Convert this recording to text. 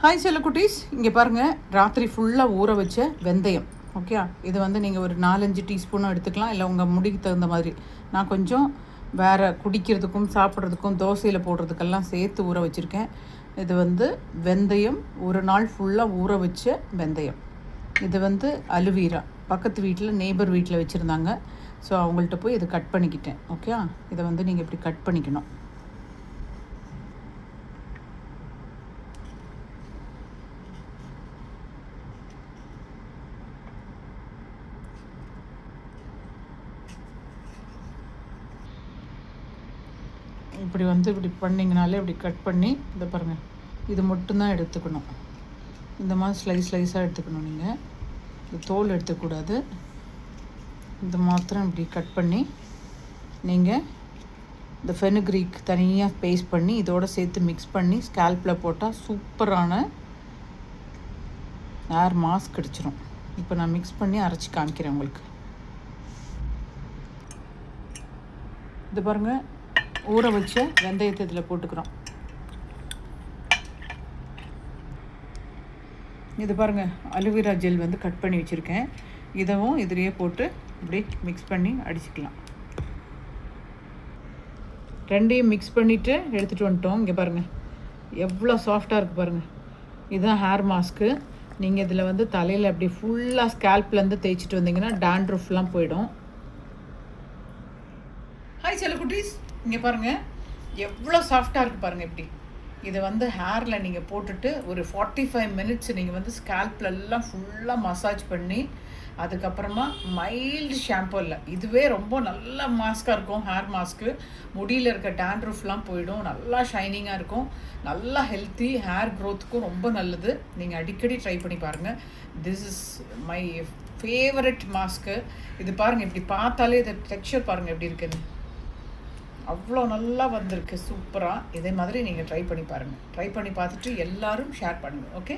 Hi செல்ல குட்டீஸ் இங்கே பாருங்கள் ராத்திரி ஃபுல்லாக ஊற வச்ச வெந்தயம். ஓகே இது வந்து நீங்கள் ஒரு நாலஞ்சு டீஸ்பூனும் எடுத்துக்கலாம். இல்லை உங்கள் முடிக்கு தகுந்த மாதிரி. நான் கொஞ்சம் வேறு குடிக்கிறதுக்கும் சாப்பிட்றதுக்கும் தோசையில் போடுறதுக்கெல்லாம் சேர்த்து ஊற வச்சுருக்கேன். இது வந்து வெந்தயம் ஒரு நாள் ஃபுல்லாக ஊற வச்ச வெந்தயம். இது வந்து அலுவீரா. பக்கத்து வீட்டில் நெய்பர் வீட்டில் வச்சுருந்தாங்க. ஸோ அவங்கள்ட்ட போய் இதை கட் பண்ணிக்கிட்டேன். ஓகே இதை வந்து நீங்கள் இப்படி கட் பண்ணிக்கணும். இப்படி வந்து இப்படி பண்ணிங்கனாலே இப்படி கட் பண்ணி இதை பாருங்கள் இது மட்டும்தான் எடுத்துக்கணும். இந்த மாதிரி ஸ்லைஸ் ஸ்லைஸாக எடுத்துக்கணும் நீங்கள் இந்த தோல் எடுத்துக்கூடாது. இது மாத்திரம் இப்படி கட் பண்ணி நீங்கள் இந்த ஃபெனுக்ரீக் தனியாக பேஸ்ட் பண்ணி இதோடு சேர்த்து மிக்ஸ் பண்ணி ஸ்கேல்பில் போட்டால் சூப்பரான ஏர் மாஸ்க் கிடச்சிரும். இப்போ நான் மிக்ஸ் பண்ணி அரைச்சி காமிக்கிறேன் உங்களுக்கு. இது பாருங்கள் ஊற வச்ச வெந்தயத்தை இதில் போட்டுக்கிறோம். இது பாருங்கள் அலுவீரா ஜெல் வந்து கட் பண்ணி வச்சுருக்கேன். இதவும் இதுலேயே போட்டு இப்படி மிக்ஸ் பண்ணி அடிச்சுக்கலாம். ரெண்டையும் மிக்ஸ் பண்ணிவிட்டு எடுத்துகிட்டு வந்துட்டோம். இங்கே பாருங்கள் எவ்வளோ சாஃப்டாக இருக்குது பாருங்கள் இதுதான் ஹேர் மாஸ்க்கு நீங்கள் இதில் வந்து தலையில் அப்படி ஃபுல்லாக ஸ்கேல்ப்லேருந்து தேய்ச்சிட்டு வந்தீங்கன்னா டேண்ட்ரூஃப்லாம் போயிடும். ஹாய் செல்ல குட்டீஸ் இங்கே பாருங்கள் எவ்வளோ சாஃப்டாக இருக்குது பாருங்கள் இப்படி. இதை வந்து ஹேரில் நீங்கள் போட்டுட்டு ஒரு ஃபார்ட்டி ஃபைவ் மினிட்ஸ் நீங்கள் வந்து ஸ்கேல்ப்லெல்லாம் ஃபுல்லாக மசாஜ் பண்ணி அதுக்கப்புறமா மைல்டு ஷாம்பு இல்லை. இதுவே ரொம்ப நல்ல மாஸ்காக இருக்கும் ஹேர் மாஸ்க்கு முடியில் இருக்க டேண்ட்ரூஃப்லாம் போயிடும். நல்லா ஷைனிங்காக இருக்கும். நல்லா ஹெல்த்தி ஹேர் க்ரோத்துக்கும் ரொம்ப நல்லது. நீங்கள் அடிக்கடி ட்ரை பண்ணி பாருங்கள் this is my favourite mask இது பாருங்கள் இப்படி பார்த்தாலே இது டெக்ஸ்சர் பாருங்கள் எப்படி இருக்குன்னு. அவ்வளோ நல்லா வந்திருக்கு சூப்பராக இதே மாதிரி நீங்கள் ட்ரை பண்ணி பாருங்கள் ட்ரை பண்ணி பார்த்துட்டு எல்லாரும் ஷேர் பண்ணுங்கள் ஓகே